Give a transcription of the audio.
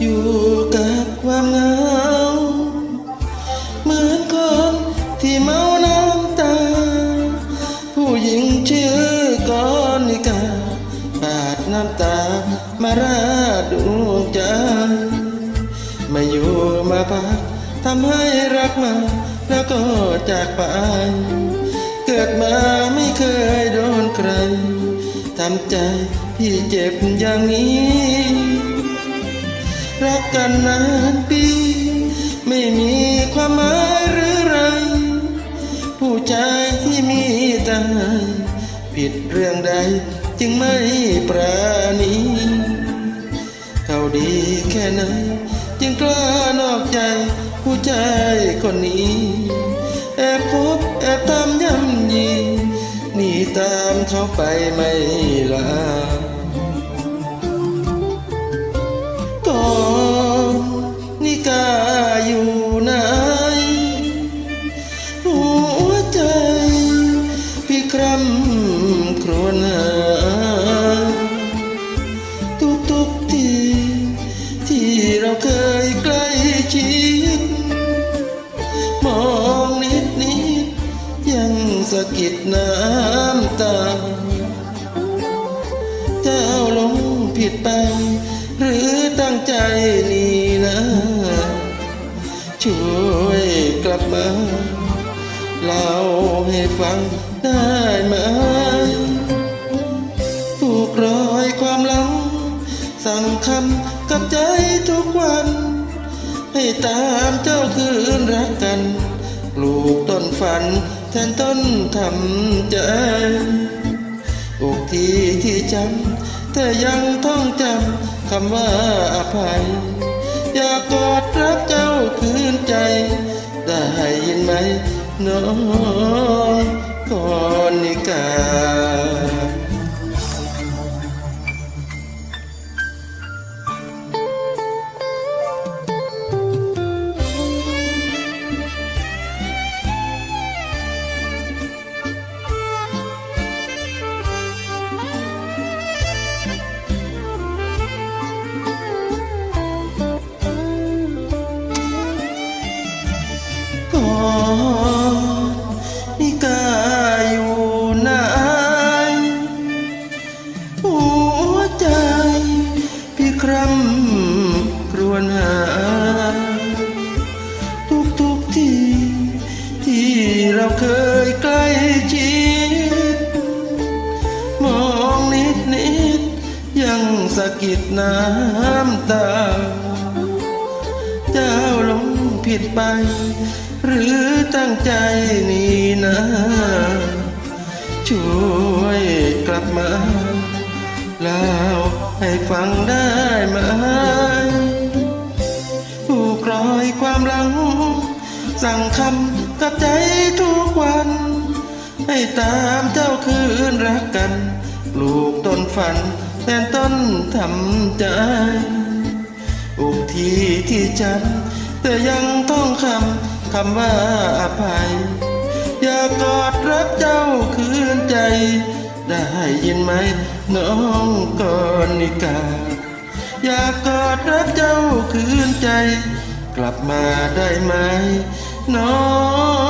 อยู่กับความเหงา เหมือนคนที่เมาน้ำตา ผู้หญิงชื่อกอนิกาปาดน้ำตามาราดดวงใจมาอยู่มาพักทำให้รักมาแล้วก็จากไป เกิดมาไม่เคยโดนใครทำใจพี่เจ็บอย่างนี้ รักกันนานปี ไม่มีความหมายหรือไร ผู้ชายที่มีตาผิดเรื่องใดจึงไม่ปราณีเขาดีแค่ไหนจึงกล้านอกใจผู้ชายคนนี้ แอบคบแอบตามย่ำยีหนีตามเขาไปไม่ลา กิดน้ำตาเจ้าหลงผิดไป หรือตั้งใจนี่นะช่วยกลับมาเล่าให้ฟังได้ไหมผูกรอยความหลัง สั่งคำกับใจทุกวัน ให้ตามเจ้าคืนรักกัน ลูกต้นฝันแทนต้นทำใจอกที่ที่จำแต่ยังท่องจำคำว่าอภัย อยากกอดรับเจ้าคืนใจ ได้ยินไหมน้องคนนิกา นนิกาอยู่ไหนหัวใจพี่คร่ำครวญหา ทุกทุกที่ ที่เราเคยใกล้ชิดมองนิดนิดยังสะกิดน้ำตา เจ้าหลงผิดไป หรือตั้งใจนี่นะช่วยกลับมาเล่าให้ฟังได้ไหมผู้กรอยความหลัง สั่งคำกับใจทุกวัน ให้ตามเจ้าคืนรักกันปลูกต้นฝันแทนต้นทำใจอกทีที่จำแต่ยังต้องคำ คำว่าอภัย อยากกอดรับเจ้าคืนใจ ได้ยินไหมน้องก่อนนิกา อยากกอดรับเจ้าคืนใจ กลับมาได้ไหมน้อง